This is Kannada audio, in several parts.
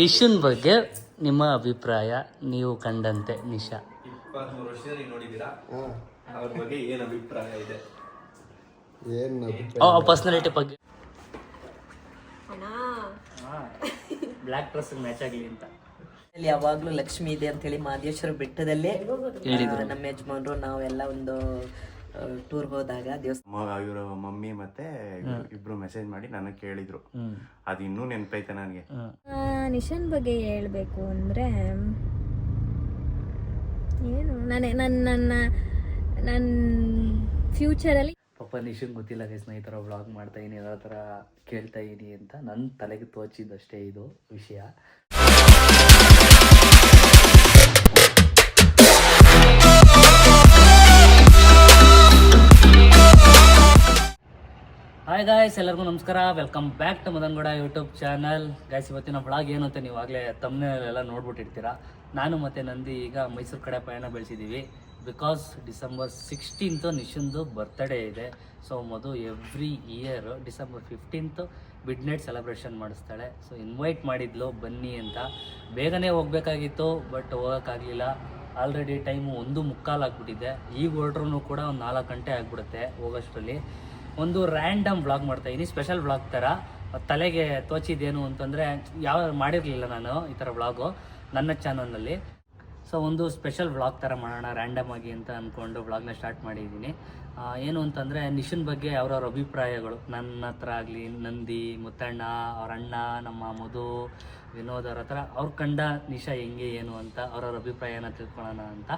ನಿಶುನ್ ಬಗ್ಗೆ ನಿಮ್ಮ ಅಭಿಪ್ರಾಯ ನೀವು ಕಂಡಂತೆ ನಿಶಾ. ಇಪ್ಪತ್ಮೂರು ವರ್ಷದಲ್ಲಿ ನೋಡಿದ್ದೀರಾ? ಅವ್ರ ಬಗ್ಗೆ ಏನು ಅಭಿಪ್ರಾಯ ಇದೆ? ಏನ್ ಪರ್ಸನಾಲಿಟಿ ಬಗ್ಗೆ. ಬ್ಲ್ಯಾಕ್ ಡ್ರೆಸ್ ಮ್ಯಾಚ್ ಆಗಲಿ ಅಂತ. ಅಲ್ಲಿ ಯಾವಾಗ್ಲೂ ಲಕ್ಷ್ಮಿ ಇದೆ ಅಂತ ಹೇಳಿ ಮಾದೇಶ್ವರ ಬೆಟ್ಟದಲ್ಲೇ ಹೇಳಿದ್ರು. ನಮ್ಮ ಯಜಮಾನರು ನಾವೆಲ್ಲ ಒಂದು ಟೂರ್ ಹೋದಾಗ ದೇವಸ್ಥಾನ ಇವರು ಮಮ್ಮಿ ಮತ್ತೆ ಇಬ್ರು ಮೆಸೇಜ್ ಮಾಡಿ ನನಗೆ ಕೇಳಿದ್ರು. ಅದು ಇನ್ನೂ ನೆನಪೈತೆ ನನಗೆ. ಆ, ನಿಶಾನ್ ಬಗ್ಗೆ ಹೇಳ್ಬೇಕು ಅಂದ್ರೆ ಏನು ನಾನು ನನ್ನ ನನ್ನ ನನ್ನ ಫ್ಯೂಚರಲ್ಲಿ ಪಾಪ ನಿಶನ್ ಗೊತ್ತಿಲ್ಲ ಗೈಸ್ ನಾ ಈ ಥರ ವ್ಲಾಗ್ ಮಾಡ್ತಾ ಇದೀನಿ ಯಾವ ಥರ ಕೇಳ್ತಾ ಇದೀನಿ ಅಂತ ನನ್ನ ತಲೆಗೆ ತೋಚಿದ್ದಷ್ಟೇ ಇದು ವಿಷಯ. ಹಾಯ್ ಗಾಯ್ಸ್ ಎಲ್ಲರಿಗೂ ನಮಸ್ಕಾರ. Welcome back to Madangowda YouTube channel guys ಇವತ್ತಿನ ಬ್ಲಾಗ್ ಏನು ಅಂತ ನೀವು ಆಗಲೇ ತಮ್ಮನೆಲ್ಲ ನೋಡ್ಬಿಟ್ಟಿರ್ತೀರಾ? ನಾನು ಮತ್ತು ನಂದಿ ಈಗ ಮೈಸೂರು ಕಡೆ ಪಯಣ ಬೆಳೆಸಿದ್ದೀವಿ ಬಿಕಾಸ್ ಡಿಸೆಂಬರ್ ಸಿಕ್ಸ್ಟೀನ್ತು ನಿಶುಂದು ಬರ್ತ್ಡೇ ಇದೆ. So Madhu every year December fifteenth midnight celebration ಮಾಡಿಸ್ತಾಳೆ. So invite ಮಾಡಿದ್ಲು, ಬನ್ನಿ ಅಂತ. ಬೇಗನೆ ಹೋಗಬೇಕಾಗಿತ್ತು ಬಟ್ ಹೋಗೋಕ್ಕಾಗಲಿಲ್ಲ. ಆಲ್ರೆಡಿ ಟೈಮು ಒಂದು ಮುಕ್ಕಾಲು ಆಗ್ಬಿಟ್ಟಿದೆ. ಈಗ ಹೊರಟ್ರೂ ಕೂಡ ಒಂದು ನಾಲ್ಕು ಗಂಟೆ ಆಗಿಬಿಡುತ್ತೆ ಹೋಗೋಷ್ಟರಲ್ಲಿ. ಒಂದು ರ್ಯಾಂಡಮ್ ವ್ಲಾಗ್ ಮಾಡ್ತಾ ಇದೀನಿ ಸ್ಪೆಷಲ್ ವ್ಲಾಗ್ ಥರ ತಲೆಗೆ ತೋಚಿದ್ದೇನು ಅಂತಂದರೆ ಯಾವ ಮಾಡಿರಲಿಲ್ಲ ನಾನು ಈ ಥರ ವ್ಲಾಗು ನನ್ನ ಚಾನಲ್ನಲ್ಲಿ ಸೊ ಒಂದು ಸ್ಪೆಷಲ್ ವ್ಲಾಗ್ ಥರ ಮಾಡೋಣ ರ್ಯಾಂಡಮ್ ಆಗಿ ಅಂತ ಅಂದ್ಕೊಂಡು ವ್ಲಾಗ್ನ ಸ್ಟಾರ್ಟ್ ಮಾಡಿದ್ದೀನಿ. ಏನು ಅಂತಂದರೆ ನಿಶನ್ ಬಗ್ಗೆ ಅವ್ರವ್ರ ಅಭಿಪ್ರಾಯಗಳು. ನನ್ನ ಹತ್ರ ಆಗಲಿ, ನಂದಿ, ಮುತ್ತಣ್ಣ, ಅವ್ರ ಅಣ್ಣ, ನಮ್ಮ ಮಧು, ವಿನೋದ್ ಅವ್ರ ಹತ್ರ. ಅವ್ರ ಕಂಡ ನಿಶಾ ಹೆಂಗೆ, ಏನು ಅಂತ, ಅವ್ರವ್ರ ಅಭಿಪ್ರಾಯನ ತಿಳ್ಕೊಳ್ಳೋಣ ಅಂತ.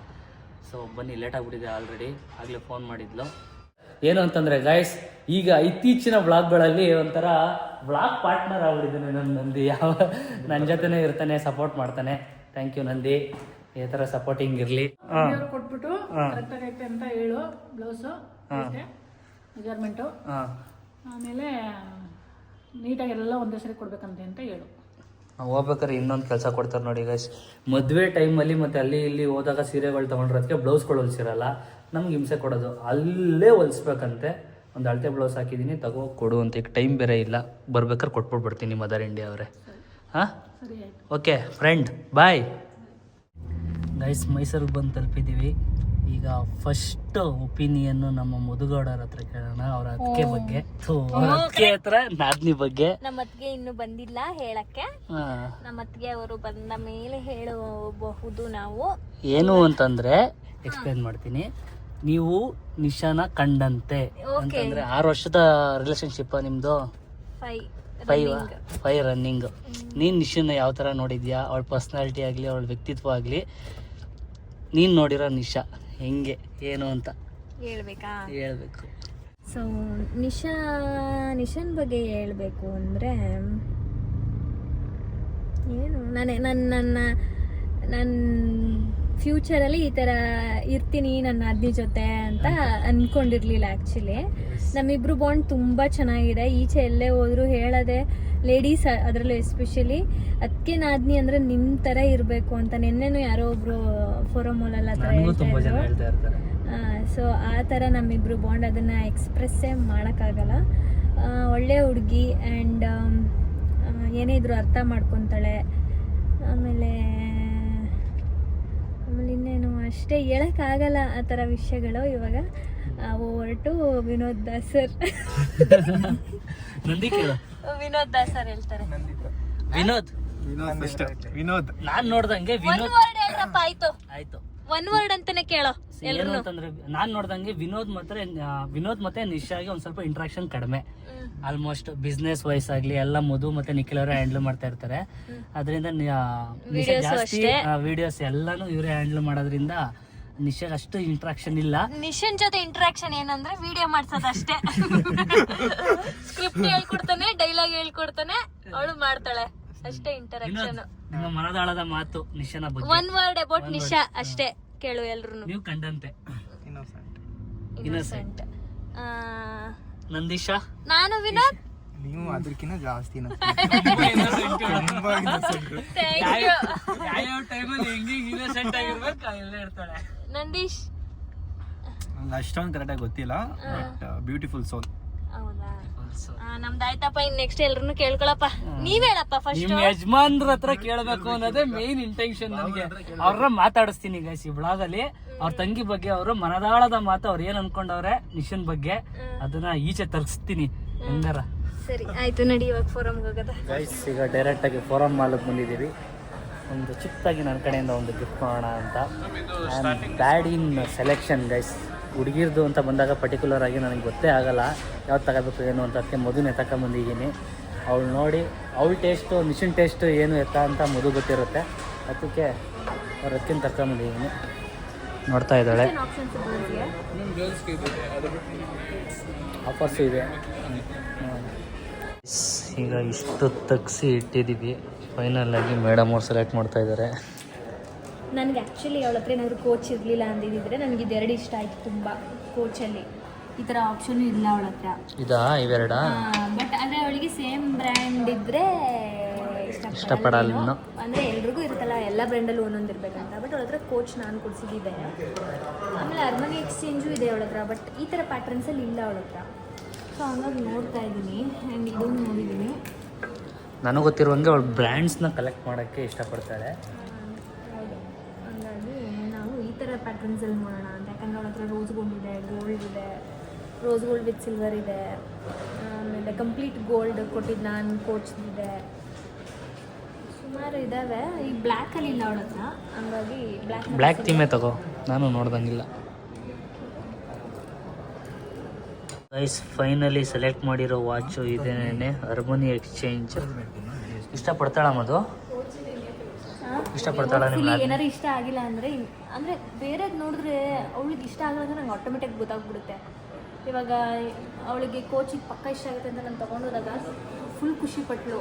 ಸೊ ಬನ್ನಿ ಲೇಟ್ ಆಗಿಬಿಟ್ಟಿದೆ ಆಲ್ರೆಡಿ ಆಗಲೇ ಫೋನ್ ಮಾಡಿದ್ಲು. ಏನು ಅಂತಂದರೆ ಗಾಯ್ಸ್ ಈಗ ಇತ್ತೀಚಿನ ವ್ಲಾಗ್ಗಳಲ್ಲಿ ಒಂಥರ ವ್ಲಾಗ್ ಪಾರ್ಟ್ನರ್ ಆಗ್ಬಿಟ್ಟಿದ್ದಾನೆ ನನ್ನ ನಂದಿ. ಯಾವ ನನ್ನ ಜೊತೆನೇ ಇರ್ತಾನೆ ಸಪೋರ್ಟ್ ಮಾಡ್ತಾನೆ. Thank you Nandi. ಈ ಥರ ಸಪೋರ್ಟಿಂಗ್ ಇರಲಿ. ಕೊಟ್ಬಿಟ್ಟು ಕರೆಕ್ಟ್ ಆಗೈತೆ ಅಂತ ಹೇಳು. ಬ್ಲೌಸು ಮೆಜರ್ಮೆಂಟು ಆಮೇಲೆ ನೀಟಾಗಿ ಎಲ್ಲ ಒಂದೇ ಸರಿ ಕೊಡ್ಬೇಕಂತೆ ಅಂತ ಹೇಳು. ಹೋಗ್ಬೇಕಾದ್ರೆ ಇನ್ನೊಂದು ಕೆಲಸ ಕೊಡ್ತಾರೆ ನೋಡಿ ಗೈಸ್ ಮದುವೆ ಟೈಮಲ್ಲಿ ಮತ್ತೆ ಅಲ್ಲಿ ಇಲ್ಲಿ ಹೋದಾಗ ಸೀರೆಗಳು ತೊಗೊಂಡಿರೋದಕ್ಕೆ ಬ್ಲೌಸ್ಗಳು ಹೊಲ್ಸಿರಲ್ಲ ನಮ್ಗೆ ಹಿಂಸೆ ಕೊಡೋದು. ಅಲ್ಲೇ ಹೊಲಿಸ್ಬೇಕಂತೆ. ಒಂದು ಅಳತೆ ಬ್ಲೌಸ್ ಹಾಕಿದ್ದೀನಿ ತಗೋ ಕೊಡು ಅಂತ. ಈಗ ಟೈಮ್ ಬೇರೆ ಇಲ್ಲ. ಬರ್ಬೇಕಾದ್ರೆ ಕೊಟ್ಬಿಟ್ಬಿಡ್ತೀನಿ ಮದರ್ ಇಂಡಿಯಾ ಅವರೇ. ಹಾಂ? ಓಕೆ ಫ್ರೆಂಡ್ ಬಾಯ್ ಗೈಸ್ ಮೈಸೂರಿಗೆ ಬಂದು ತಲುಪಿದ್ದೀವಿ. ಈಗ ಫಸ್ಟ್ ಒಪಿನಿಯನ್ ನಮ್ಮ ಮುದುಗೌಡರ ಹತ್ರ ಕೇಳೋಣ ಅವ್ರ ಅದಕ್ಕೆ ಬಗ್ಗೆ. ಅವ್ರ ಅದಕ್ಕೆ ಹತ್ರ ನಾದ್ನಿ ಬಗ್ಗೆ. ನಮ್ಮ ಅತ್ತಿಗೆ ಇನ್ನು ಬಂದಿಲ್ಲ ಹೇಳಕ್ಕೆ. ಹಾಂ. ನಮ್ಮ ಅತ್ತಿಗೆ ಅವರು ಬಂದ ಮೇಲೆ ಹೇಳಬಹುದು ನಾವು. ಏನು ಅಂತಂದ್ರೆ ಎಕ್ಸ್ಪ್ಲೇನ್ ಮಾಡ್ತೀನಿ. ನೀವು ನಿಶಾನ ಕಂಡಂತೆ. ಅಂತಂದ್ರೆ ಆರು ವರ್ಷದ ರಿಲೇಶನ್ಶಿಪ್ ನಿಮ್ದು? ಫೈ ಫೈವ್ ಫೈವ್ ರನ್ನಿಂಗ್ ನೀನ್ ನಿಶಾನ ಯಾವ ತರ ನೋಡಿದ್ಯಾ? ಅವಳ ಪರ್ಸನಾಲಿಟಿ ಆಗ್ಲಿ ಅವಳ ವ್ಯಕ್ತಿತ್ವ ಆಗ್ಲಿ? ನೀನ್ ನೋಡಿರೋ ನಿಶಾ ಹೆಂಗೆ ಏನು ಅಂತ? ಹೇಳ್ಬೇಕಾ? ಹೇಳ್ಬೇಕು. ಸೊ ನಿಶಾ ನಿಶನ್ ಬಗ್ಗೆ ಹೇಳ್ಬೇಕು ಅಂದರೆ ಏನು? ನಾನು ನನ್ನ ನನ್ನ ನನ್ನ ಫ್ಯೂಚರಲ್ಲಿ ಈ ಥರ ಇರ್ತೀನಿ ನನ್ನ ಅದ್ನಿ ಜೊತೆ ಅಂತ ಅಂದ್ಕೊಂಡಿರ್ಲಿಲ್ಲ ಆ್ಯಕ್ಚುಲಿ ನಮ್ಮಿಬ್ರು ಬಾಂಡ್ ತುಂಬ ಚೆನ್ನಾಗಿದೆ. ಈಚೆ ಎಲ್ಲೇ ಹೋದ್ರು ಹೇಳದೆ ಲೇಡೀಸ್ ಅದರಲ್ಲೂ ಎಸ್ಪೆಷಲಿ ಅದಕ್ಕೆ ನಾದ್ನಿ ಅಂದರೆ ನಿಮ್ಮ ಥರ ಇರಬೇಕು ಅಂತ. ನಿನ್ನೆನೂ ಯಾರೋ ಒಬ್ರು ಫೋರಮೋಲಲ್ಲ ಆ ಥರ ಹೇಳ್ತಾ ಇರ್ತಾರೆ. ಸೊ ಆ ಥರ ನಮ್ಮಿಬ್ರು ಬಾಂಡ್ ಅದನ್ನು ಎಕ್ಸ್ಪ್ರೆಸ್ಸೇ ಮಾಡೋಕ್ಕಾಗಲ್ಲ. ಆಗಲ್ಲ ಒಳ್ಳೆ ಹುಡುಗಿ ಆ್ಯಂಡ್ ಏನೇ ಇದ್ರು ಅರ್ಥ ಮಾಡ್ಕೊತಾಳೆ. ಅಷ್ಟೇ ಹೇಳೋಕ್ಕಾಗಲ್ಲ ಆ ಥರ ವಿಷಯಗಳು. ಇವಾಗ ಟು ವಿನೋದ್ ದಾಸ್ ಸರ್. ನಂದಿ ಕೇಳು. ವಿನೋದ್ ದಾಸ್ ಸರ್ ಹೇಳ್ತಾರೆ. ವಿನೋದ್? ವಿನೋದ್ ನಾನ್ ನೋಡ್ದಂಗೆ ವಿನೋದ್. ಆಯ್ತು. ಆಯ್ತು. ಒನ್ ವರ್ಡ್ ಅಂತಾನೆ ಕೇಳೋ ಏನು ಅಂತಂದ್ರೆ ನಾನ್ ನೋಡ್ದಂಗೆ ವಿನೋದ್ ಮತ್ತೆ ವಿನೋದ್ ಮತ್ತೆ ನಿಶಾಗೆ ಒಂದ್ ಸ್ವಲ್ಪ ಇಂಟ್ರಾಕ್ಷನ್ ಕಡಿಮೆ. ಆಲ್ಮೋಸ್ಟ್ ಬಿಸ್ನೆಸ್ ವೈಸ್ ಆಗ್ಲಿ ಎಲ್ಲ ಮಧು ಮತ್ತೆ ನಿಖಿಲ್ ಅವರೇ ಹ್ಯಾಂಡಲ್ ಮಾಡ್ತಾ ಇರ್ತಾರೆ. ಅದರಿಂದ ಜಾಸ್ತಿ ವಿಡಿಯೋಸ್ ಎಲ್ಲಾನು ಇವರೇ ಹ್ಯಾಂಡಲ್ ಮಾಡೋದ್ರಿಂದ ನಿಶನ್ ಅಷ್ಟು ಇಂಟ್ರಾಕ್ಷನ್ ಇಲ್ಲ. ನಿಶನ್ ಜೊತೆ ಇಂಟ್ರಾಕ್ಷನ್ ಏನಂದ್ರೆ ವಿಡಿಯೋ ಮಾಡ್ಸೋದು ಅಷ್ಟೇ. ಸ್ಕ್ರಿಪ್ಟ್ ಹೇಳ್ಕೊಡ್ತಾನೆ ಡೈಲಾಗ್ ಹೇಳ್ಕೊಡ್ತಾನೆ ಅವಳು ಮಾಡ್ತಾಳೆ. ಅಷ್ಟೇ ಇಂಟರಾಕ್ಷನ್ ನಿಮ್ಮ ಮನದಾಳದ ಮಾತು ನಿಶನ ಬಗ್ಗೆ. ಒನ್ ವರ್ಡ್ ಅಬೌಟ್ ನಿಶಾ ಅಷ್ಟೇ ಕೇಳು ಎಲ್ರು ನೀವು ಕಂಡಂತೆ. ಇನ್ನೋಸೆಂಟ್ ನಂದೀಶಾ? ನಾನು ವಿನೋದ್. ನೀವು ಅದಕ್ಕಿಂತ ಜಾಸ್ತಿ ಥ್ಯಾಂಕ್ ಯು ಯಾವ ಟೈಮಲ್ಲಿ ಹೆಂಗೆ ಇನ್ನೋಸೆಂಟ್ ಆಗಿರ್ಬೇಕು ಎಲ್ಲ ಇರ್ತಾಳೆ. ನಂದೀಶ್. ಅಷ್ಟೊಂದು ಕರೆಕ್ಟಾಗಿ ಗೊತ್ತಿಲ್ಲ ಬಟ್ ಬ್ಯೂಟಿಫುಲ್ ಸೋಲ್ ಹೌದಾ? ನಮ್ದು ಆಯ್ತಪ್ಪ ಇನ್ ನೆಕ್ಸ್ಟ್ ಎಲ್ರು ಕೇಳ್ಕೊಳಪ್ಪ. ನೀವ್ ಹೇಳಪ್ಪ ಫಸ್ಟ್ ನಿಮ್ ಯಜಮಾನ್ರ ಹತ್ರ ಕೇಳಬೇಕು ಅನ್ನೋದೇ ಮೇನ್ ಇಂಟೆನ್ಷನ್ ನನಗೆ. ಅವ್ರ ಮಾತಾಡಿಸ್ತೀನಿ ಈಗ ಈ ಬ್ಲಾಗ್ ಅಲ್ಲಿ. ಅವ್ರ ತಂಗಿ ಬಗ್ಗೆ ಅವರು ಮನದಾಳದ ಮಾತು ಅವ್ರು ಏನ್ ಅನ್ಕೊಂಡವ್ರೆ ಮಿಷನ್ ಬಗ್ಗೆ ಅದನ್ನ ಈಚೆ ತರ್ಸ್ತೀನಿ. ಹೆಂಗಾರ. ಸರಿ ಆಯ್ತು ನಡಿ ಇವಾಗ ಫೋರಮ್ ಹೋಗದ. ಗೈಸ್ ಈಗ ಡೈರೆಕ್ಟ್ ಆಗಿ ಫೋರಮ್ ಮಾಲಕ್ ಬಂದಿದ್ದೀವಿ. ಒಂದು ಚಿಕ್ಕದಾಗಿ ನನ್ನ ಕಡೆಯಿಂದ ಒಂದು ಗಿಫ್ಟ್ ಮಾಡೋಣ ಅಂತ. ಬ್ಯಾಡ್ ಇನ್ ಸೆಲೆಕ್ಷನ್ ಗೈಸ್ ಹುಡುಗಿರ್ದು ಅಂತ ಬಂದಾಗ ಪರ್ಟಿಕ್ಯುಲರ್ ಆಗಿ ನನಗೆ ಗೊತ್ತೇ ಆಗಲ್ಲ. ಯಾವ್ದು ತಗೋಬೇಕು ಏನು ಅಂತ ಅದಕ್ಕೆ ಮದುನ ಎತ್ತಕೊಂಬಂದಿದ್ದೀನಿ ಅವಳು ನೋಡಿ ಅವಳ ಟೇಸ್ಟು ಮಿಷಿನ್ ಟೇಸ್ಟು ಏನು ಎತ್ತ ಅಂತ ಮದು ಗೊತ್ತಿರುತ್ತೆ. ಅದಕ್ಕೆ ಅವ್ರ ಅದಕ್ಕಿಂತ ತರ್ಕೊಂಬಂದಿದ್ದೀನಿ ನೋಡ್ತಾ ಇದ್ದಾಳೆ. ಆಫರ್ಸು ಇದೆ ಈಗ ಇಷ್ಟು ತಗ್ಸಿ ಇಟ್ಟಿದ್ದೀವಿ ಫೈನಲ್ ಆಗಿ ಮೇಡಮ್ ಅವ್ರು ಸೆಲೆಕ್ಟ್ ಮಾಡ್ತಾ ಇದ್ದಾರೆ ನನಗೆ ಆ್ಯಕ್ಚುಲಿ ಅವಳ ಹತ್ರ ಏನಾದರೂ ಕೋಚ್ ಇರಲಿಲ್ಲ ಅಂದಿದ್ರೆ ನನಗೆ ಇದೆರಡು ಇಷ್ಟ ಆಯಿತು ತುಂಬ ಕೋಚಲ್ಲಿ ಈ ಥರ ಆಪ್ಷನ್ ಇಲ್ಲ ಅವಳ ಹತ್ರ. ಇದಾ? ಇವೆರಡ? ಬಟ್ ಅಂದರೆ ಅವಳಿಗೆ ಸೇಮ್ ಬ್ರ್ಯಾಂಡ್ ಇದ್ದರೆ ಇಷ್ಟಪಡಲ್ಲ. ಅಂದರೆ ಎಲ್ರಿಗೂ ಇರುತ್ತಲ್ಲ ಎಲ್ಲ ಬ್ರ್ಯಾಂಡಲ್ಲೂ ಒಂದೊಂದು ಇರಬೇಕಂತ. ಬಟ್ ಅವಳ ಹತ್ರ ಕೋಚ್ ನಾನು ಕೊಡಿಸಿದ್ದೆ ಆಮೇಲೆ ಅರ್ಮನಿ ಎಕ್ಸ್ಚೇಂಜು ಇದೆ ಅವಳ ಹತ್ರ ಬಟ್ ಈ ಥರ ಪ್ಯಾಟ್ರನ್ಸಲ್ಲಿ ಇಲ್ಲ ಅವಳ ಹತ್ರ. ಸೊ ಹಂಗಾಗಿ ನೋಡ್ತಾ ಇದ್ದೀನಿ. ಆ್ಯಂಡ್ ಇದನ್ನು ನೋಡಿದ್ದೀನಿ. ನನಗೆ ಗೊತ್ತಿರುವಂಗೆ ಅವಳು ಬ್ರ್ಯಾಂಡ್ಸ್ನ ಕಲೆಕ್ಟ್ ಮಾಡೋಕ್ಕೆ ಇಷ್ಟಪಡ್ತಾಳೆ. ಹಂಗಾಗಿ ನಾವು ಈ ಥರ ಪ್ಯಾಟ್ರನ್ಸಲ್ಲಿ ನೋಡೋಣ ಅಂತ. ಯಾಕಂದರೆ ಅವಳ ಹತ್ರ ರೋಸ್ ಗೋಲ್ಡ್ ಇದೆ ಗೋಲ್ಡ್ ಇದೆ ರೋಸ್ ಗೋಲ್ಡ್ ವಿತ್ ಸಿಲ್ವರ್ ಇದೆ. ಆಮೇಲೆ ಕಂಪ್ಲೀಟ್ ಗೋಲ್ಡ್ ಕೊಟ್ಟಿದ್ದು ನಾನು ಕೋಚ್ದಿದೆ ಸುಮಾರು ಇದ್ದಾವೆ ಈ ಬ್ಲ್ಯಾಕಲ್ಲಿ ಇಲ್ಲ ಅವಳ ಹತ್ರ ಹಂಗಾಗಿ ಬ್ಲ್ಯಾಕ್ ಬ್ಲ್ಯಾಕ್ ಥೀಮೇ ತಗೋ. ನಾನು ನೋಡ್ದಂಗಿಲ್ಲ. ಗೈಸ್ ಫೈನಲಿ ಸೆಲೆಕ್ಟ್ ಮಾಡಿರೋ ವಾಚು ಇದೇನೆ ಅರ್ಮನಿ ಎಕ್ಸ್ಚೇಂಜ್ ಇಷ್ಟಪಡ್ತಾಳ ಮದು ಇಷ್ಟಪಡ್ತಾಳ ನಿಮ್ಗೆ? ಏನಾರು ಇಷ್ಟ ಆಗಿಲ್ಲ ಅಂದರೆ ಅಂದರೆ ಬೇರೆ ನೋಡಿದ್ರೆ ಅವಳಿಗೆ ಇಷ್ಟ ಆಗಲ್ಲ ಅಂದ್ರೆ ನಂಗೆ ಆಟೋಮೆಟಿಕ್ ಗೊತ್ತಾಗ್ಬಿಡುತ್ತೆ. ಇವಾಗ ಅವಳಿಗೆ ಕೋಚಿಗೆ ಪಕ್ಕ ಇಷ್ಟ ಆಗುತ್ತೆ ಅಂತ ನಾನು ತೊಗೊಂಡೋದಾಗ ಫುಲ್ ಖುಷಿ ಪಟ್ಲು.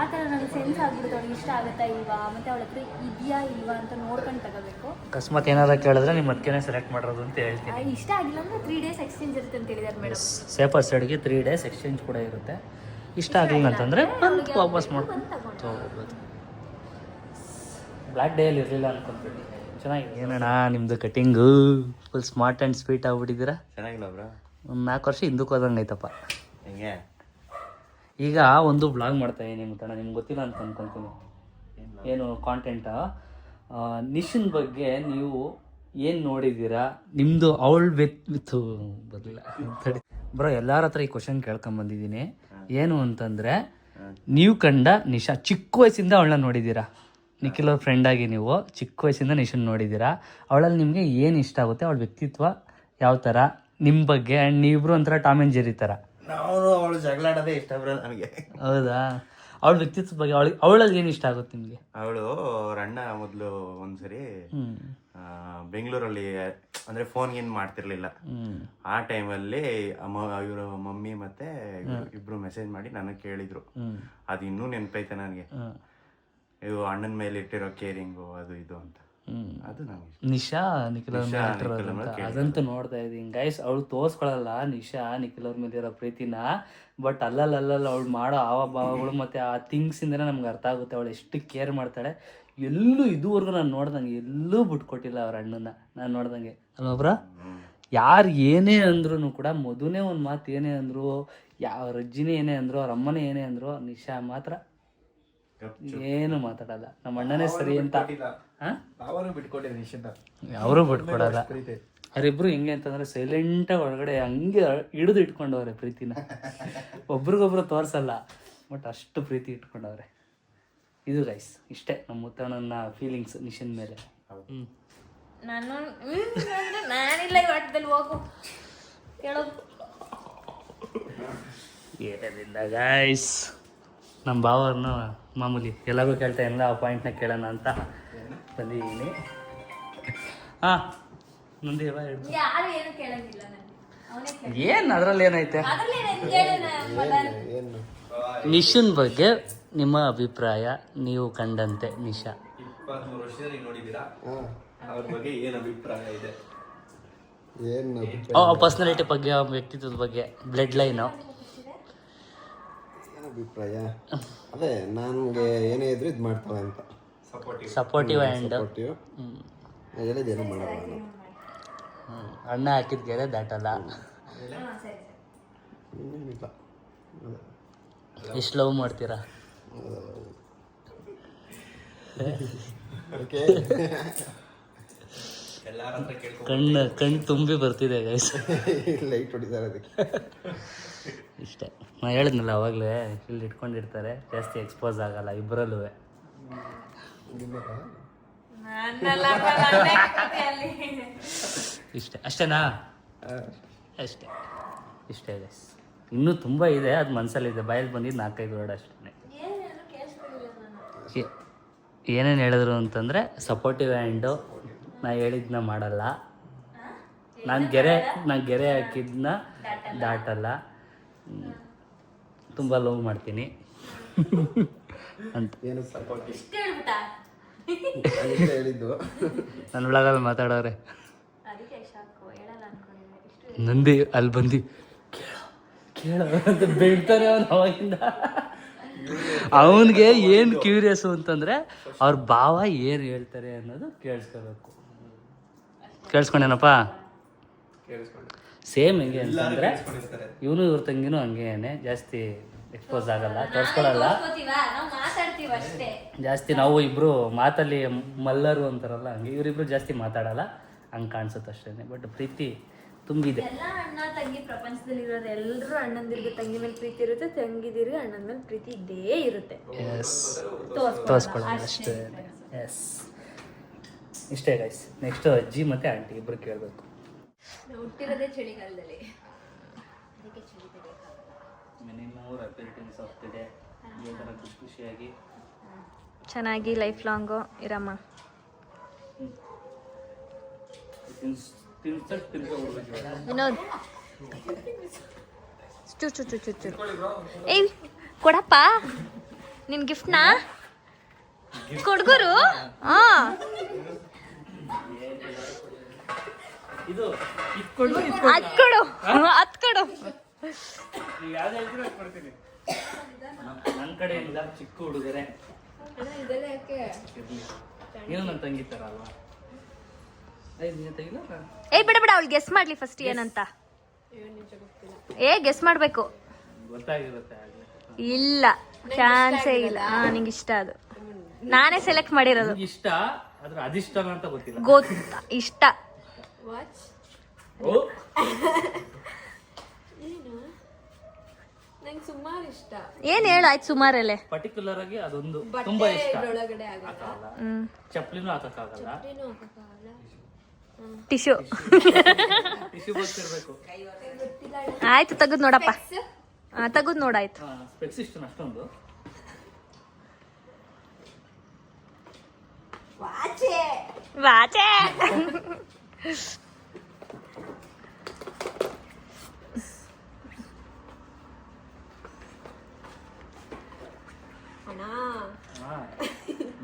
ಆ ಥರ ನನಗೆ ಸೆನ್ಸ್ ಆಗ್ಬಿಡುತ್ತೆ ಅವಳಿಗೆ ಇಷ್ಟ ಆಗುತ್ತಾ ಇಲ್ವಾ? ಮತ್ತು ಅವಳ ಹತ್ರ ಇದೆಯಾ ಇಲ್ವಾ ಅಂತ ನೋಡ್ಕೊಂಡು ತಗೋಬೇಕು. ಅಕಸ್ಮಾತ್ ಏನಾದ್ರು ಕೇಳಿದ್ರೆ ನಿಮ್ಮ ಅದಕ್ಕೆ ಸೆಲೆಕ್ಟ್ ಮಾಡೋದು ಅಂತ ಹೇಳ್ತೀನಿ. ಇಷ್ಟ ಆಗಿಲ್ಲ ಅಂದ್ರೆ ತ್ರೀ ಡೇಸ್ ಎಕ್ಸ್ಚೇಂಜ್ ಇರುತ್ತೆ ಅಂತ ಹೇಳಿದಾರೆ ಮೇಡಮ್ ಸೇಫರ್ ಸೈಡ್ಗೆ ತ್ರೀ ಡೇಸ್ ಎಕ್ಸ್ಚೇಂಜ್ ಕೂಡ ಇರುತ್ತೆ. ಇಷ್ಟ ಆಗಲಿಲ್ಲ ಅಂತಂದರೆ ಬಂದು ವಾಪಸ್ ಮಾಡ್ಕೊಂಡು ತೊಗೋಬೋದು. ಬ್ಲ್ಯಾಕ್ ಡೇಯಲ್ಲಿ ಇರಲಿಲ್ಲ ಅನ್ಕೊಂತೀನಿ ಚೆನ್ನಾಗಿದೆ. ಏನಣ್ಣ ನಿಮ್ಮದು cutting full smart and sweet ಆಗ್ಬಿಟ್ಟಿದ್ದೀರಾ? ಚೆನ್ನಾಗಿಲ್ಲ ಬ್ರೋ ಒಂದು ನಾಲ್ಕು ವರ್ಷ ಹಿಂದಕ್ಕೆ ಹೋದಂಗೆ ಐತಪ್ಪ ಹೆಂಗೆ? ಈಗ ಒಂದು ಬ್ಲಾಗ್ ಮಾಡ್ತಾ ಇದ್ದೀನಿ ಮುತ್ತಣ್ಣ ನಿಮ್ಗೆ ಗೊತ್ತಿಲ್ಲ ಅಂತ ಅನ್ಕೊಂತೀನಿ. ಏನು ಕಾಂಟೆಂಟ ನಿಶಿನ್ ಬಗ್ಗೆ ನೀವು ಏನು ನೋಡಿದ್ದೀರಾ? ನಿಮ್ಮದು ಅವಳ ವಿತ್ ವಿತ್ ಬರಲಿಲ್ಲ. ಬ್ರೋ ಎಲ್ಲರ ಹತ್ರ ಈ ಕ್ವಶನ್ ಕೇಳ್ಕೊಂಬಂದಿದ್ದೀನಿ ಏನು ಅಂತಂದರೆ ನೀವು ಕಂಡ ನಿಶಾ ಚಿಕ್ಕ ವಯಸ್ಸಿಂದ ಅವಳನ್ನ ನೋಡಿದ್ದೀರಾ? ನಿಖಿಲ್ ಅವ್ರ ಫ್ರೆಂಡ್ ಆಗಿ ನೀವು ಚಿಕ್ಕ ವಯಸ್ಸಿಂದ ನಿಶನ್ ನೋಡಿದ್ದೀರಾ. ಅವಳಲ್ಲಿ ನಿಮಗೆ ಏನು ಇಷ್ಟ ಆಗುತ್ತೆ? ಅವಳ ವ್ಯಕ್ತಿತ್ವ ಯಾವ ಥರ ನಿಮ್ಮ ಬಗ್ಗೆ ಆ್ಯಂಡ್ ನೀವಿಬ್ರು ಒಂಥರ ಟಾಮ್ ಆ್ಯಂಡ್ ಜೆರಿ ಥರ ನಾವು ಅವಳು ಜಗಳಾಡೋದೇ ಇಷ್ಟ ಬರೋ ನನಗೆ. ಹೌದಾ? ಅವಳ ವ್ಯಕ್ತಿತ್ವ ಬಗ್ಗೆ ಅವಳಿಗೆ ಅವಳಲ್ಲಿ ಏನು ಇಷ್ಟ ಆಗುತ್ತೆ ನಿಮಗೆ? ಅವಳು ಅವ್ರ ಅಣ್ಣ ಮೊದಲು ಒಂದ್ಸರಿ ಬೆಂಗಳೂರಲ್ಲಿ ಅಂದ್ರೆ ಫೋನ್ ಏನ್ ಮಾಡ್ತಿರ್ಲಿಲ್ಲ. ಆ ಟೈಮಲ್ಲಿ ಇವರು ಮಮ್ಮಿ ಮತ್ತೆ ಇಬ್ರು ಮೆಸೇಜ್ ಮಾಡಿ ನನಗೆ ಕೇಳಿದ್ರು. ಅದು ಇನ್ನೂ ನೆನಪೈತೆ ನನಗೆ. ಇವು ಅಣ್ಣನ ಮೇಲೆ ಇಟ್ಟಿರೋ ಕೇರಿಂಗು ಅದು ಇದು ಅಂತ. ಹ್ಞೂ ಅದು ನಿಶಾ ನಿಖಿಲ್ ಅವ್ರ ಮೇಲೆ. ಅದಂತೂ ನೋಡ್ತಾ ಇದ್ದೀನಿ. ಗೈಸ್ ಅವಳು ತೋರ್ಸ್ಕೊಳಲ್ಲ ನಿಶಾ ನಿಖಿಲ್ ಅವ್ರ ಮೇಲೆ ಇರೋ ಪ್ರೀತಿನ. ಬಟ್ ಅಲ್ಲಲ್ಲ ಅಲ್ಲಲ್ಲಿ ಅವಳು ಮಾಡೋ ಹಾವ ಭಾವಗಳು ಮತ್ತೆ ಆ ಥಿಂಗ್ಸ್ ಇಂದನೇ ನಮ್ಗೆ ಅರ್ಥ ಆಗುತ್ತೆ. ಅವಳು ಎಷ್ಟು ಕೇರ್ ಮಾಡ್ತಾಳೆ. ಎಲ್ಲೂ ಇದುವರೆಗೂ ನಾನು ನೋಡ್ದಂಗೆ ಎಲ್ಲೂ ಬಿಟ್ಕೊಟ್ಟಿಲ್ಲ ಅವ್ರ ಅಣ್ಣನ ನಾನು ನೋಡ್ದಂಗೆ. ಅಲ್ವಾ ಬ್ರೋ? ಯಾರು ಏನೇ ಅಂದ್ರೂ ಕೂಡ ಮಧುನೇ ಒಂದು ಮಾತು ಏನೇ ಅಂದ್ರು ಯಾವ ರಜ್ಜಿನೇ ಏನೇ ಅಂದರು ಅವ್ರ ಅಮ್ಮನೇ ಏನೇ ಅಂದರು ನಿಶಾ ಮಾತ್ರ ಏನು ಮಾತಾಡಲ್ಲ. ನಮ್ಮ ಅಣ್ಣನೇ ಸರಿ ಅಂತ. ಅವರು ಬಿಟ್ಕೊಡಲ್ಲ. ಅವರಿಬ್ರು ಹೆಂಗೆ ಅಂತಂದ್ರೆ ಸೈಲೆಂಟಾಗಿ ಒಳಗಡೆ ಹಂಗೆ ಹಿಡಿದು ಇಟ್ಕೊಂಡವ್ರೆ ಪ್ರೀತಿನ. ಒಬ್ರಿಗೊಬ್ರು ತೋರ್ಸಲ್ಲ. ಬಟ್ ಅಷ್ಟು ಪ್ರೀತಿ ಇಟ್ಕೊಂಡವ್ರೆ. ಇದು ಗೈಸ್ ಇಷ್ಟೇ ನಮ್ಮ ಮುತ್ತಣ್ಣನ ಫೀಲಿಂಗ್ಸ್ ನಿಶನ್ ಮೇಲೆ. ನಾನು ಹ್ಮ್ ಅಂದ್ರೆ ನಾನಿಲ್ಲ ಈ ಆಟದಲ್ಲಿ ಹೋಗು. ಕೇಳೋದು ಏನಿಲ್ಲ ಗೈಸ್ ನಮ್ಮ ಭಾವರ್ನು ಮಾಮೂಲಿ ಎಲ್ಲರಿಗೂ ಕೇಳ್ತಾ ಇಲ್ಲ ಆ ಪಾಯಿಂಟ್ನ ಕೇಳೋಣ ಅಂತ ಬಂದಿದ್ದೀನಿ. ಹಾಂ ನಂದು ಇವಾಗ ಏನು ಅದರಲ್ಲಿ ಏನೈತೆ? ಅದ್ರಲ್ಲಿ ಏನ್ ಕೇಳೋಣ ಮದನ್ ಏನು? ನಿಶನ್ ಬಗ್ಗೆ ನಿಮ್ಮ ಅಭಿಪ್ರಾಯ ನೀವು ಕಂಡಂತೆ ನಿಶಾ ಇಪ್ಪತ್ಮೂರು ವರ್ಷದಲ್ಲಿ ನೋಡಿದ್ದೀರಾ? ಅವ್ರ ಬಗ್ಗೆ ಏನ್ ಅಭಿಪ್ರಾಯ ಇದೆ? ಏನು ಪರ್ಸನಾಲಿಟಿ ಬಗ್ಗೆ ವ್ಯಕ್ತಿತ್ವದ ಬಗ್ಗೆ ಬ್ಲಡ್ ಲೈನು ಅಭಿಪ್ರಾಯ. ಅದೇ ನನಗೆ ಏನೇ ಇದ್ರು ಇದು ಮಾಡ್ತಾರೆ ಅಂತ. ಸಪೋರ್ಟಿವ್ ಸಪೋರ್ಟಿವ್ ಆ್ಯಂಡ್ ಸಪೋರ್ಟಿವ್ ಏನು ಮಾಡಲ್ಲ ನಾನು. ಅಣ್ಣ ಹಾಕಿದ ಗೆರೆ ದಾಟಲ್ಲ. ಇನ್ನೇನಿಲ್ಲ. ಎಷ್ಟು ಲವ್ ಮಾಡ್ತೀರಾ? ಕಣ್ಣು ಕಣ್ಣು ತುಂಬಿ ಬರ್ತಿದೆ ಗೈಸ್ ಲೈಟ್ ಹೊಡಿತಾರೆ ಅದಕ್ಕೆ. ಇಷ್ಟೇ. ನಾ ಹೇಳಿದ್ನಲ್ಲ ಅವಾಗಲೇ ಇಲ್ಲಿ ಇಟ್ಕೊಂಡಿರ್ತಾರೆ. ಜಾಸ್ತಿ ಎಕ್ಸ್ಪೋಸ್ ಆಗಲ್ಲ ಇಬ್ಬರಲ್ಲೂ ಇಷ್ಟೇ. ಅಷ್ಟೇನಾ? ಅಷ್ಟೇ. ಇಷ್ಟೇ ಇದೆ. ಇನ್ನೂ ತುಂಬ ಇದೆ ಅದು ಮನಸ್ಸಲ್ಲಿದೆ ಬಾಯಲ್ಲಿ ಬಂದಿದ್ದು ನಾಲ್ಕೈದು ವರ್ಡ್ ಅಷ್ಟೇ ಏನೇನು ಹೇಳಿದ್ರು ಅಂತಂದರೆ ಸಪೋರ್ಟಿವ್ ಆ್ಯಂಡು ನಾ ಹೇಳಿದ್ನ ಮಾಡಲ್ಲ. ನಾನು ಗೆರೆ ನಾನು ಗೆರೆ ಹಾಕಿದ್ನ ದಾಟಲ್ಲ ತುಂಬ ಲವ್ ಮಾಡ್ತೀನಿ. ಅಂತ. ಏನು ಹೇಳಿದ್ದು. ನನ್ನ ಒಳಗಲ್ಲಿ ಮಾತಾಡೋರೆ. ನಂದಿ ಅಲ್ಲಿ ಬಂದು. ಕೇಳೋ ಅಂತ ಬೀಳ್ತಾನೆ ಅವನು ಅವಾಗಿಂದ. ಅವನಿಗೆ ಏನು ಕ್ಯೂರಿಯಸ್ ಅಂತಂದರೆ ಅವ್ರ ಭಾವ ಏನು ಹೇಳ್ತಾರೆ ಅನ್ನೋದು ಕೇಳಿಸ್ಕೋಬೇಕು. ಕೇಳಿಸ್ಕೊಂಡೇನಪ್ಪ? ಸೇಮ್ ಹೆಂಗೆ ಅಂತಂದರೆ ಇವನು ಇವ್ರ ತಂಗಿನೂ ಹಂಗೇನೆ ಜಾಸ್ತಿ ಎಕ್ಸ್ಪೋಸ್ ಆಗಲ್ಲ ತೋರಿಸ್ಕೊಳಲ್ಲ. ನಾವು ಮಾತಾಡ್ತೀವಿ ಅಷ್ಟೇ. ಜಾಸ್ತಿ ನಾವು ಇಬ್ರು ಮಾತಲ್ಲಿ ಮಲ್ಲರು ಅಂತಾರಲ್ಲ ಹಂಗೆ ಇವರಿಬ್ರು ಜಾಸ್ತಿ ಮಾತಾಡಲ್ಲ ಹಂಗೆ ಕಾಣಿಸುತ್ತೆ ಅಷ್ಟೇ ಬಟ್ ಪ್ರೀತಿ ತುಂಬಿದೆ. ಎಲ್ಲ ಅಣ್ಣ ತಂಗಿ ಪ್ರಪಂಚದಲ್ಲಿ ಇರೋದು ಎಲ್ಲರೂ ಅಣ್ಣಂದಿರ್ಗೆ ತಂಗಿ ಮೇಲೆ ಪ್ರೀತಿ ಇರುತ್ತೆ ತಂಗಿದಿರ್ಗೆ ಅಣ್ಣನ ಮೇಲೆ ಪ್ರೀತಿ ಇದ್ದೇ ಇರುತ್ತೆ. ಎಸ್ ತೋರಿಸ್ಕೊಳ್ಳೋದು ಅಷ್ಟೇ. ಎಸ್ ಇಷ್ಟೇ ಗೈಸ್ ನೆಕ್ಸ್ಟ್ ಅಜ್ಜಿ ಮತ್ತೆ ಆಂಟಿ ಇಬ್ರು ಕೇಳಬೇಕು. ಹುಟ್ಟಿರೋದೇ ಚಳಿಗಾಲದಲ್ಲಿ. ಮಿನಿಮಮ್ ರೆಪಿಟೇಷನ್ಸ್ ಆಗ್ತಿದೆ ಈ ಥರ ಖುಷಿ ಖುಷಿಯಾಗಿ. ಚೆನ್ನಾಗಿ ಲೈಫ್ ಲಾಂಗು ಇರಮ್ಮ. ತಿನ್ಸಕ್. ವಿನೋದ್ ಚು ಚು ಚು ಚು ಚು. ಏಯ್ ಕೊಡಪ್ಪ. ನಿನ್ ಗಿಫ್ಟ್ನಾ ಕೊಡ್ಗುರು? ಹಾ. ಇದು ಇಟ್ಕೊಂಡು ಅದ್ ಕೊಡು ಅದ್ ಕೊಡು ಯಾವ್ದು ಹೇಳ್ತೀರೋ ಅದ್ ಕೊಡ್ತೀನಿ ನನ್ನ ಕಡೆಯಿಂದ ಚಿಕ್ಕ ಹುಡುಗರೆ. ಇರ್ಲಿ. ನೀನು ನನ್ನ ತಂಗಿ ಥರ ಅಲ್ವಾ? ಐದು ನೀನು ತೆಗಿಲ್ಲ ಏಯ್ ಬಿಡ ಬಿಡ ಅವ್ಳು ಗೆಸ್ ಮಾಡ್ಲಿ ಫಸ್ಟ್ ಏನಂತ. ಏ ಗೆಸ್ ಮಾಡ್ಬೇಕು. ಗೊತ್ತಾಗಿರುತ್ತೆ ಆಗಲೇ ಇಲ್ಲ ಚಾನ್ಸೇ ಇಲ್ಲ. ಹಾ ನಿಂಗೆ ಇಷ್ಟ ಅದು. ನಾನೇ ಸೆಲೆಕ್ಟ್ ಮಾಡಿರೋದು. ಇಷ್ಟ ಆದ್ರೆ ಅದಿಷ್ಟ ಅಂತ ಗೊತ್ತಿಲ್ಲ. ಗೊತ್ತ ಇಷ್ಟ. ಓ ಏನ್? ಹೇಳು ಆಯ್ತು ಸುಮಾರಲ್ಲೇ. ಪರ್ಟಿಕ್ಯುಲರ್ ಆಗಿ ಅದೊಂದು ತುಂಬಾ ಇಷ್ಟ. ಹಾಕಲ್ಲ. ಚಪ್ಲಿನೂ ಹಾಕಕ್ಕಾಗಲ್ಲ. ಟಿಶ್ಯೂ ಟಿಶ್ಯೂ ಬಾಕ್ಸ್ ಇರಬೇಕು ಆಯ್ತು ತೆಗೆದು ನೋಡಪ್ಪ. ಹಾ ತೆಗೆದು ನೋಡಾಯ್ತು ಸ್ಪೆಕ್ಸ್ ಇಷ್ಟ ಅಷ್ಟೊಂದು. ವಾಚೆ.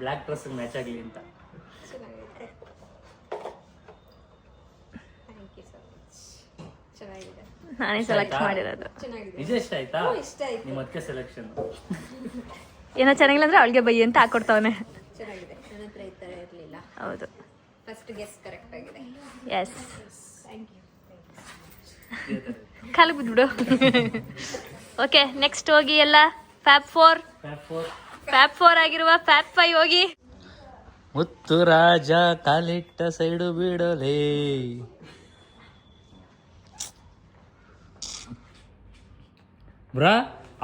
ಬ್ಲ್ಯಾಕ್ ಡ್ರೆಸ್ ಮ್ಯಾಚ್ ಆಗಲಿ ಅಂತ. ನಾನೇ ಸೆಲೆಕ್ಟ್ ಮಾಡಿರೋದು. ನಿಜ ಇಷ್ಟ ಆಯ್ತಾ. ನಿಮ್ಮ ಅದಕ್ಕೆ ಸೆಲೆಕ್ಷನ್ ಏನೋ ಚೆನ್ನಾಗಿಲ್ಲ ಅಂದ್ರೆ ಅವಳಿಗೆ ಬೈ ಅಂತ ಹಾಕೊಡ್ತಾವನೆ. ಹೌದು. ಎಸ್ ಕಾಲು ಬಿದ್ಬಿಡು ಓಕೆ ನೆಕ್ಸ್ಟ್ ಹೋಗಿ ಎಲ್ಲ. ಫ್ಯಾಪ್ ಫೋರ್ ಫ್ಯಾಪ್ ಫೋರ್ ಆಗಿರುವ ಫ್ಯಾಪ್ ಫೈವ್ ಹೋಗಿ. ಮುತ್ತು ರಾಜ ಕಾಲಿಟ್ಟ ಸೈಡು ಬಿಡಲೇ ಬ್ರಾ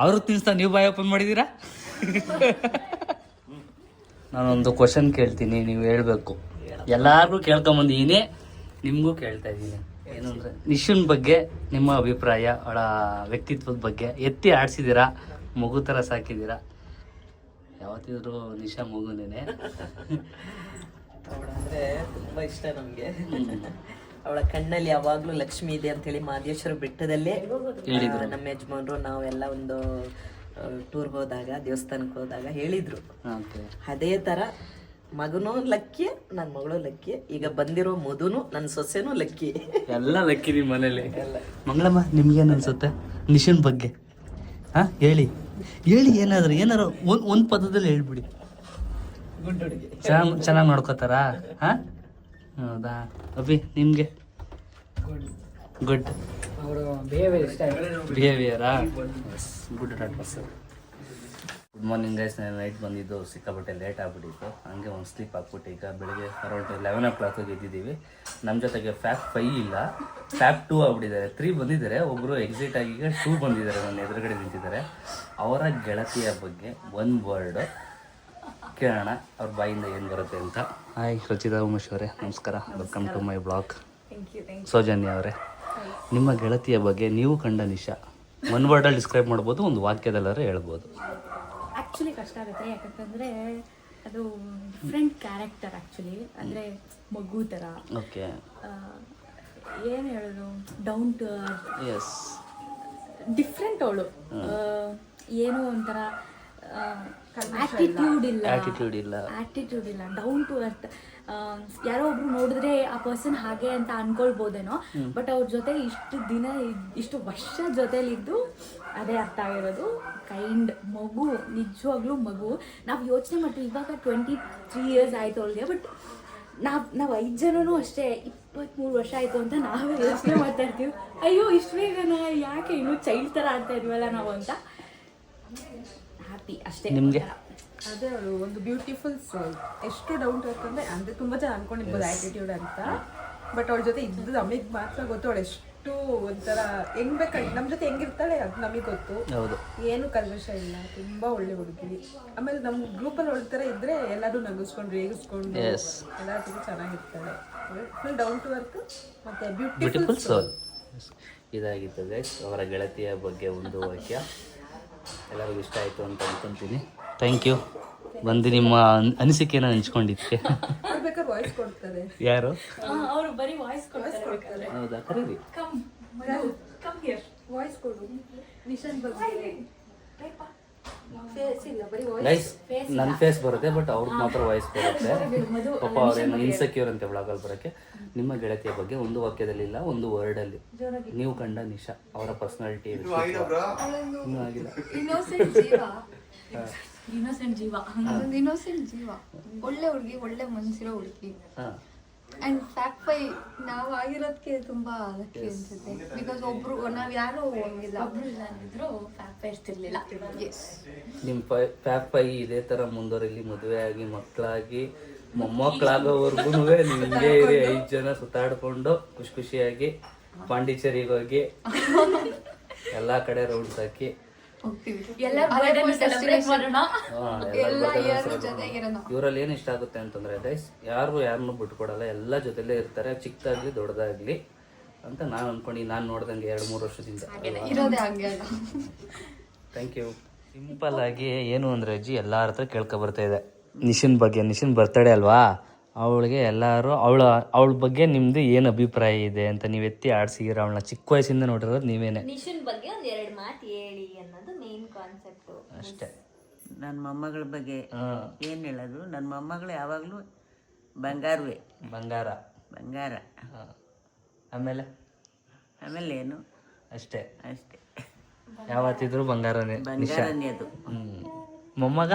ಅವರು ತಿನ್ಸ್ತಾ ನೀವು ಬಾಯ್ ಓಪನ್ ಮಾಡಿದ್ದೀರಾ? ನಾನೊಂದು ಕ್ವಶನ್ ಕೇಳ್ತೀನಿ ನೀವು ಹೇಳಬೇಕು. ಎಲ್ಲಾರ್ಗೂ ಕೇಳ್ಕೊಂಬಂದಿದ್ದೀನಿ. ನಿಮಗೂ ಕೇಳ್ತಾ ಇದ್ದೀನಿ. ಏನು ಅಂದರೆ ನಿಶುನ್ ಬಗ್ಗೆ ನಿಮ್ಮ ಅಭಿಪ್ರಾಯ ಅವಳ ವ್ಯಕ್ತಿತ್ವದ ಬಗ್ಗೆ ಎತ್ತಿ ಆಡಿಸಿದ್ದೀರಾ? ಮಗು ಥರ ಸಾಕಿದ್ದೀರಾ? ಯಾವತ್ತಿದ್ರು ನಿಶಾ ಮಗುನೇನೆ. ಅವಳಂದ್ರೆ ತುಂಬಾ ಇಷ್ಟ ನಮ್ಗೆ. ಅವಳ ಕಣ್ಣಲ್ಲಿ ಯಾವಾಗಲೂ ಲಕ್ಷ್ಮಿ ಇದೆ ಅಂತ ಹೇಳಿ ಮಾದೇಶ್ವರ ಬೆಟ್ಟದಲ್ಲೇ ಹೇಳಿದ್ರು. ನಮ್ಮ ಯಜಮಾನ್ರು ನಾವೆಲ್ಲ ಒಂದು ಟೂರ್ ಹೋದಾಗ ದೇವಸ್ಥಾನಕ್ಕೆ ಹೋದಾಗ ಹೇಳಿದ್ರು. ಅದೇ ತರ ಮಗನೂ ಲಕ್ಕಿ ನನ್ನ ಮಗಳು ಲಕ್ಕಿ. ಈಗ ಬಂದಿರೋ ಮಧುನು ನನ್ನ ಸೊಸೆನೂ ಲಕ್ಕಿ. ಎಲ್ಲ ಲಕ್ಕಿ ನಿಮ್ಮ ಮನೇಲಿ. ಮಂಗಳಮ್ಮ ನಿಮ್ಗೇನು ಅನ್ಸುತ್ತೆ? ನಿಶನ್ ಬಗ್ಗೆ. ಹಾ ಹೇಳಿ. ಹೇಳಿ ಏನಾದ್ರು ಏನಾರು ಒಂದ್ ಒಂದ್ ಪದದಲ್ಲಿ ಹೇಳ್ಬಿಡಿ. ಚೆನ್ನಾಗಿ ಚೆನ್ನಾಗಿ ನೋಡ್ಕೋತಾರಾ? ಹಾ? ಹೌದಾ? ಅಭಿ ನಿಮ್ಗೆ? ಗುಡ್. ಅವರು ಬಿಹೇವಿಯರ್ ಇಷ್ಟ ಆಯ್ತು. ಬಿಹೇವಿಯರಾ good person good morning guys ನಾನು ನೈಟ್ ಬಂದಿದ್ದು ಸಿಕ್ಕಾಪಟ್ಟೆ ಲೇಟ್ ಆಗಿಬಿಟ್ಟಿತ್ತು. ಹಂಗೆ ಒಂದು ಸ್ಲೀಪ್ ಹಾಕ್ಬಿಟ್ಟು ಈಗ ಬೆಳಿಗ್ಗೆ ಅರೌಂಡ್ ಲೆವೆನ್ ಓ ಕ್ಲಾಕಿಗೆ ಇದ್ದಿದ್ದೀವಿ ನಮ್ಮ ಜೊತೆಗೆ ಫ್ಯಾಪ್ ಫೈ ಇಲ್ಲ. ಫ್ಯಾಪ್ ಟೂ ಆಗ್ಬಿಟ್ಟಿದ್ದಾರೆ. ತ್ರೀ ಬಂದಿದ್ದಾರೆ. ಒಬ್ಬರು ಎಕ್ಸಿಟ್ ಆಗಿ ಈಗ ಟೂ ಬಂದಿದ್ದಾರೆ. ನನ್ನ ಎದುರುಗಡೆ ನಿಂತಿದ್ದಾರೆ. ಅವರ ಗೆಳತಿಯ ಬಗ್ಗೆ ಒಂದು ವರ್ಡ್ ಕೇಳೋಣ. ಅವ್ರ ಬಾಯಿಂದ ಏನು ಬರುತ್ತೆ ಅಂತ. ಹಾಯ್ ರಚಿತಾ ಉಮೇಶ್ ಅವರೇ. ನಮಸ್ಕಾರ. Welcome to my blog Soujanya ಅವರೇ. ನಿಮ್ಮ ಗೆಳತಿಯ ಬಗ್ಗೆ ನೀವು ಕಂಡ ನಿಶಾ. ಒನ್ ವರ್ಡಲ್ಲಿ ಡಿಸ್ಕ್ರೈಬ್ ಮಾಡ್ಬೋದು ಒಂದು ವಾಕ್ಯದಲ್ಲಾದ್ರೆ ಹೇಳ್ಬೋದು. ಆ್ಯಕ್ಚುಲಿ ಕಷ್ಟ ಆಗುತ್ತೆ. ಯಾಕಂತಂದರೆ ಅದು ಡಿಫ್ರೆಂಟ್ ಕ್ಯಾರೆಕ್ಟರ್ ಆ್ಯಕ್ಚುಲಿ ಅಂದರೆ ಮಗು ಥರ ಓಕೆ ಏನು ಹೇಳೋದು? ಡೌನ್ ಟು ಎಸ್ ಡಿಫ್ರೆಂಟ್ ಅವಳು. ಏನೋ ಒಂಥರ ಆಟಿಟ್ಯೂಡ್ ಇಲ್ಲ. ಆಟಿಟ್ಯೂಡ್ ಇಲ್ಲ. ಆಟಿಟ್ಯೂಡ್ ಇಲ್ಲ. ಡೌನ್ ಟು ಅರ್ತ್ ಯಾರೋ ಒಬ್ರು ನೋಡಿದ್ರೆ ಆ ಪರ್ಸನ್ ಹಾಗೆ ಅಂತ ಅನ್ಕೊಳ್ಬೋದೇನೋ ಬಟ್ ಅವ್ರ ಜೊತೆ ಇಷ್ಟು ದಿನ ಇದ್- ಇಷ್ಟು ವರ್ಷ ಜೊತೆಲಿದ್ದು ಅದೇ ಅರ್ಥ ಆಗಿರೋದು. ಕೈಂಡ್ ಮಗು ನಿಜವಾಗ್ಲೂ ಮಗು. ನಾವು ಯೋಚನೆ ಮಾಡ್ತೀವಿ ಇವಾಗ ಟ್ವೆಂಟಿ ತ್ರೀ ಇಯರ್ಸ್ ಆಯ್ತು ಅವಳಿಗೆ ಬಟ್ ನಾವು ನಾವು ಐದು ಜನನೂ ಅಷ್ಟೇ ಇಪ್ಪತ್ತ್ಮೂರು ವರ್ಷ ಆಯಿತು ಅಂತ ನಾವೇ ಯೋಚನೆ ಮಾಡ್ತಾ ಇರ್ತೀವಿ. ಅಯ್ಯೋ ಇಷ್ಟು ಬೇಗನ? ಯಾಕೆ ಇನ್ನು ಚೈಲ್ಡ್ ಥರ ಆಡ್ತಾ ಇದೀವಲ್ಲ ನಾವು ಅಂತ? ಹ್ಯಾಪಿ ಅಷ್ಟೇ ನಿಮಗೆ? ಅದೇ ಅವಳು ಒಂದು ಬ್ಯೂಟಿಫುಲ್ ಸೋಲ್ ಎಷ್ಟು ಡೌನ್ ಟು ಅರ್ತ್ ಅಂದ್ರೆ ಅಂದ್ರೆ ತುಂಬಾ ಜನ ಅನ್ಕೊಂಡಿರ್ಬೋದು ಆಟಿಟ್ಯೂಡ್ ಅಂತ. ಬಟ್ ಅವಳ ಜೊತೆ ಇದ್ದು ನಮಗೆ ಮಾತ್ರ ಗೊತ್ತು. ಅವಳು ಎಷ್ಟು ಒಂಥರ ಹೆಂಗ್ ಬೇಕಾಗಿ ನಮ್ ಜೊತೆ ಹೆಂಗಿರ್ತಾಳೆ ಅದು ನಮಗೆ ಗೊತ್ತು. ಹೌದು. ಏನು ಕಲ್ಮಶ ಇಲ್ಲ. ತುಂಬಾ ಒಳ್ಳೆ ಹುಡುಗಿ. ಆಮೇಲೆ ನಮ್ ಗ್ರೂಪ್ ಅಲ್ಲಿ ಒಳ್ಳೆ ತರ ಇದ್ರೆ ಎಲ್ಲರೂ ನಗಿಸ್ಕೊಂಡು ರೇಗಿಸ್ಕೊಂಡು Yes. ಎಲ್ಲರ ಜೊತೆ ಚೆನ್ನಾಗಿರ್ತಾಳೆ ಫುಲ್ ಡೌನ್ ಟು ವರ್ಕ್ ಮತ್ತೆ ಬ್ಯೂಟಿಫುಲ್ ಬ್ಯೂಟಿಫುಲ್ ಸೋಲ್ ಇದಾಗಿತ್ತು ಗೈಸ್ ಅವರ ಗೆಳತಿಯ ಬಗ್ಗೆ ಒಂದು ವಾಕ್ಯ. ಎಲ್ಲರಿಗೂ ಇಷ್ಟ ಆಯಿತು ಅಂತ ಅನ್ಕೊಂತೀನಿ. ಥ್ಯಾಂಕ್ ಯು ಬಂದು ನಿಮ್ಮ ಅನ್- ಅನಿಸಿಕೆನ ಹಂಚ್ಕೊಂಡಿದ್ದೆ ಯಾರು? ಅವರು ಬರೀ ವಾಯ್ಸ್ ಕೊಡ್ತಾರೆ ಹೌದಾ? ಕರೀರಿ. ಕಮ್ ಕಮ್ ಹಿಯರ್ ವಾಯ್ಸ್ ಕೊಡು ನಿಶನ್ ಬಗ್ಗೆ ಫೇಸ್ ಇಲ್ಲ ಬರೀ ಗೈಸ್ ನನ್ನ ಫೇಸ್ ಬರುತ್ತೆ ಬಟ್ ಅವ್ರಿಗೆ ಮಾತ್ರ ವಾಯ್ಸ್ ಬರುತ್ತೆ. ಪಾಪ ಅವ್ರೇನು ಇನ್ಸೆಕ್ಯೂರ್ ಅಂತ ಬ್ಲಾಗಲ್ಲಿ ಬರೋಕ್ಕೆ. ನಿಮ್ಮ ಗೆಳತಿಯ ಬಗ್ಗೆ ಒಂದು ವಾಕ್ಯದಲ್ಲಿ ಇಲ್ಲ ಒಂದು ವರ್ಡಲ್ಲಿ ನೀವು ಕಂಡ ನಿಶಾ ಅವರ ಪರ್ಸನಾಲಿಟಿ ಇನ್ನೋಸೆಂಟ್ ಜೀವ. ಇನ್ನೋಸೆಂಟ್ ಜೀವ. ಅದೊಂದು ಇನ್ನೋಸೆಂಟ್ ಜೀವ. ಒಳ್ಳೆ ಹುಡುಗಿ ಒಳ್ಳೆ ಮನ್ಸಿರೋ ಹುಡುಗಿ. ಅಂಡ್ ಫ್ಯಾಕ್ಟ್ ಫೈ ನಾವು ಆಗಿರೋದಕ್ಕೆ ತುಂಬಾ ಲಕ್ಕಿ ಅನ್ಸುತ್ತೆ. ಬಿಕಾಸ್ ಒಬ್ರು ನಾವು ಯಾರು ಹೋಗಿಲ್ಲ. ಒಬ್ರು ಇಲ್ಲಾಂದಿದ್ರು ಫ್ಯಾಪ್ ಇರ್ತಿರ್ಲಿಲ್ಲ. ಎಸ್ ನಿಮ್ಮ ಪೈ ಪ್ಯಾಪ್ ಪೈ ಇದೇ ಥರ ಮುಂದುವರಿಲಿ ಮದುವೆ ಆಗಿ ಮಕ್ಕಳಾಗಿ ಮೊಮ್ಮಕ್ಕಳಾಗೋವರೆಗೂ ನಿಮಗೆ ಇರಿ ಐದು ಜನ ಸುತ್ತಾಡ್ಕೊಂಡು ಖುಷಿ ಖುಷಿಯಾಗಿ ಪಾಂಡಿಚೇರಿಗೆ ಹೋಗಿ ಎಲ್ಲ ಕಡೆ ರೌಂಡ್ಸ್ ಹಾಕಿ. ಹೋಗ್ತೀವಿ ಎಲ್ಲ ಇಯರ್ ಇವರಲ್ಲಿ ಏನು ಇಷ್ಟ ಆಗುತ್ತೆ ಅಂತಂದ್ರೆ ಗೈಸ್ ಯಾರು ಯಾರನ್ನೂ ಬಿಟ್ಕೊಡಲ್ಲ ಎಲ್ಲ ಜೊತೆಲೇ ಇರ್ತಾರೆ ಚಿಕ್ಕದಾಗ್ಲಿ ದೊಡ್ಡದಾಗ್ಲಿ ಅಂತ ನಾನು ಅನ್ಕೊಂಡು ನಾನು ನೋಡ್ದಂಗೆ ಎರಡು ಮೂರು ವರ್ಷದಿಂದ. ಇರೋದೇ ಹಂಗೆ ಅಲ್ಲ. ಥ್ಯಾಂಕ್ ಯು ಸಿಂಪಲ್ ಆಗಿ ಏನು ಅಂದ್ರೆ ಅಜ್ಜಿ ಎಲ್ಲರ ಹತ್ರ ಕೇಳ್ಕೊ ಬರ್ತಾ ಇದೆ. ನಿಶಿನ್ ಬಗ್ಗೆ ನಿಶಿನ್ ಬರ್ತಡೆ ಅಲ್ವಾ? ಅವಳಿಗೆ ಎಲ್ಲರೂ ಅವಳ ಅವಳ ಬಗ್ಗೆ ನಿಮ್ದು ಏನು ಅಭಿಪ್ರಾಯ ಇದೆ ಅಂತ ನೀವು ಎತ್ತಿ ಆಡ್ಸಿಗಿರ ಅವಳನ್ನ? ಚಿಕ್ಕ ವಯಸ್ಸಿಂದ ನೋಡಿರೋದು ನೀವೇನೆ. ನಿಶನ್ ಬಗ್ಗೆ ಒಂದ್ ಎರಡು ಮಾತು ಹೇಳಿ ಅನ್ನೋದು ಮೇನ್ ಕಾನ್ಸೆಪ್ಟ್ ಅಷ್ಟೇ. ನನ್ನ ಮೊಮ್ಮಗಳ ಬಗ್ಗೆ ಹಾಂ. ಏನು ಹೇಳೋದು? ನನ್ನ ಮೊಮ್ಮಗಳು ಯಾವಾಗಲೂ ಬಂಗಾರವೇ. ಬಂಗಾರ. ಬಂಗಾರ. ಹಾ. ಆಮೇಲೆ? ಆಮೇಲೆ ಏನು? ಅಷ್ಟೇ. ಅಷ್ಟೇ. ಯಾವತ್ತಿದ್ರು ಬಂಗಾರನೇ ನಿಶಾ. ಬಂಗಾರನೇ ಅದು. ಹ್ಞೂ ಮೊಮ್ಮಗ?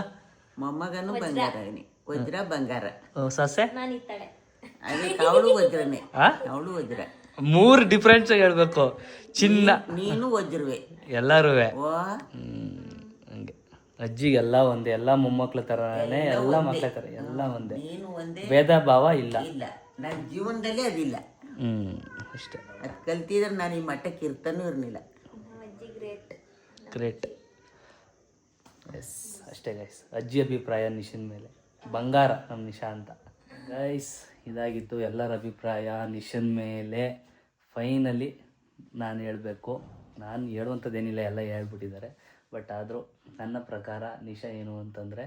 ಮೊಮ್ಮಗನೂ ಬಂಗಾರನೇ. ವಜ್ರ ಬಂಗಾರ. ಓ, ಸೊಸೆ? ನಾನಿತ್ತಾಳೆ ಅದೇ ಅವಳು ವಜ್ರನೇ. ಆ? ಅವಳು ವಜ್ರ. ಮೂರು ಡಿಫ್ರೆನ್ಸ್ ಹೇಳ್ಬೇಕು. ಚಿನ್ನ. ನೀನು ವಜ್ರವೇ. ಎಲ್ಲರೂ ಓ. ಹಂಗೆ. ಅಜ್ಜಿಗೆಲ್ಲ ಒಂದೇ ಎಲ್ಲ ಮೊಮ್ಮಕ್ಳ ತರನೇ ಎಲ್ಲ ಮಕ್ಕಳ ತರ ಎಲ್ಲ ಒಂದೇ. ನೀನು ಒಂದೇ. ಭೇದ ಭಾವ ಇಲ್ಲ. ಇಲ್ಲ. ನನ್ನ ಜೀವನದಲ್ಲಿ ಅದಿಲ್ಲ. ಹ್ಮ್ ಅಷ್ಟೇ. ಅದು ಕಲ್ತಿದ್ರೆ ನಾನು ಈ ಮಟ್ಟಕ್ಕೆ ಇರ್ತಾನೂ ಇರಲಿಲ್ಲ. ಗ್ರೇಟ್ ಎಸ್ ಅಷ್ಟೇ ಗೈಸ್ ಅಜ್ಜಿ ಅಭಿಪ್ರಾಯ ನಿಶಿನ್ ಮೇಲೆ. ಬಂಗಾರ ನಮ್ಮ ನಿಶಾ ಅಂತ ಗೈಸ್ ಇದಾಗಿತ್ತು ಎಲ್ಲರ ಅಭಿಪ್ರಾಯ ನಿಶನ್ ಮೇಲೆ ಫೈನಲಿ ನಾನು ಹೇಳಬೇಕು. ನಾನು ಹೇಳುವಂಥದ್ದೇನಿಲ್ಲ, ಎಲ್ಲ ಹೇಳ್ಬಿಟ್ಟಿದ್ದಾರೆ. ಬಟ್ ಆದರೂ ನನ್ನ ಪ್ರಕಾರ ನಿಶಾ ಏನು ಅಂತಂದರೆ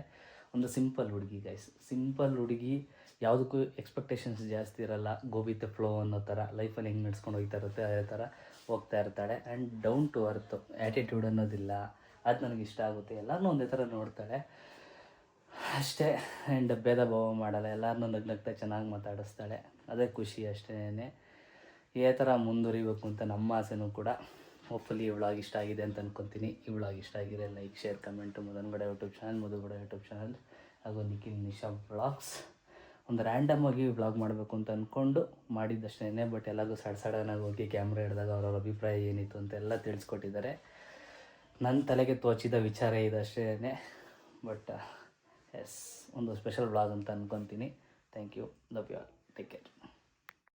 ಒಂದು ಸಿಂಪಲ್ ಹುಡುಗಿ ಗೈಸ್ ಸಿಂಪಲ್ ಹುಡುಗಿ ಯಾವುದಕ್ಕೂ ಎಕ್ಸ್ಪೆಕ್ಟೇಷನ್ಸ್ ಜಾಸ್ತಿ ಇರಲ್ಲ. ಗೋಬಿತ ಫ್ಲೋ ಅನ್ನೋ ಥರ ಲೈಫಲ್ಲಿ ಹೆಂಗೆ ನಡ್ಸ್ಕೊಂಡು ಹೋಗ್ತಾ ಇರುತ್ತೆ ಅದೇ ಥರ ಹೋಗ್ತಾ ಇರ್ತಾಳೆ. And down to earth attitude ಅನ್ನೋದಿಲ್ಲ. ಅದು ನನಗೆ ಇಷ್ಟ ಆಗುತ್ತೆ. ಎಲ್ಲರೂ ಒಂದೇ ಥರ ನೋಡ್ತಾಳೆ. ಅಷ್ಟೇ. ಆ್ಯಂಡ್ ಭೇದ ಭಾವ ಮಾಡಲ್ಲ. ಎಲ್ಲರನ್ನೂ ನಗ್ನಗ್ತಾ ಚೆನ್ನಾಗಿ ಮಾತಾಡಿಸ್ತಾಳೆ. ಅದೇ ಖುಷಿ ಅಷ್ಟೇ ಇದೇ ಥರ ಮುಂದುವರಿಬೇಕು ಅಂತ ನಮ್ಮ ಆಸೆನೂ ಕೂಡ. ಹೋಪ್ಫುಲಿ ಇವಳಾಗಿ ಇಷ್ಟ ಆಗಿದೆ ಅಂತ ಅನ್ಕೊತೀನಿ. ಇವಳಾಗಿ ಇಷ್ಟ ಆಗಿದೆ ಲೈಕ್ ಶೇರ್ ಕಮೆಂಟು ಮದನ್ಗಡೆ ಯೂಟ್ಯೂಬ್ ಚಾನಲ್ ಮಧುಗಡೆ ಯೂಟ್ಯೂಬ್ ಚಾನಲ್ ಹಾಗೂ ನಿಖಿಲ್ ನಿಶಾ ಬ್ಲಾಗ್ಸ್ ಒಂದು ರ್ಯಾಂಡಮ್ ಆಗಿ ವ್ಲಾಗ್ ಮಾಡಬೇಕು ಅಂತ ಅಂದ್ಕೊಂಡು ಮಾಡಿದ್ದಷ್ಟೇ ಬಟ್ ಎಲ್ಲರಿಗೂ ಸಡ್ ಸಡನ್ನಾಗಿ ಹೋಗಿ ಕ್ಯಾಮ್ರಾ ಹಿಡಿದಾಗ ಅವ್ರವ್ರ ಅಭಿಪ್ರಾಯ ಏನಿತ್ತು ಅಂತ ಎಲ್ಲ ತಿಳಿಸ್ಕೊಟ್ಟಿದ್ದಾರೆ. ನನ್ನ ತಲೆಗೆ ತೋಚಿದ ವಿಚಾರ ಇದಷ್ಟೇ ಬಟ್ ಎಸ್ ಒಂದು ಸ್ಪೆಷಲ್ ಬ್ಲಾಗ್ ಅಂತ ಅಂದ್ಕೊತೀನಿ thank you love you all take care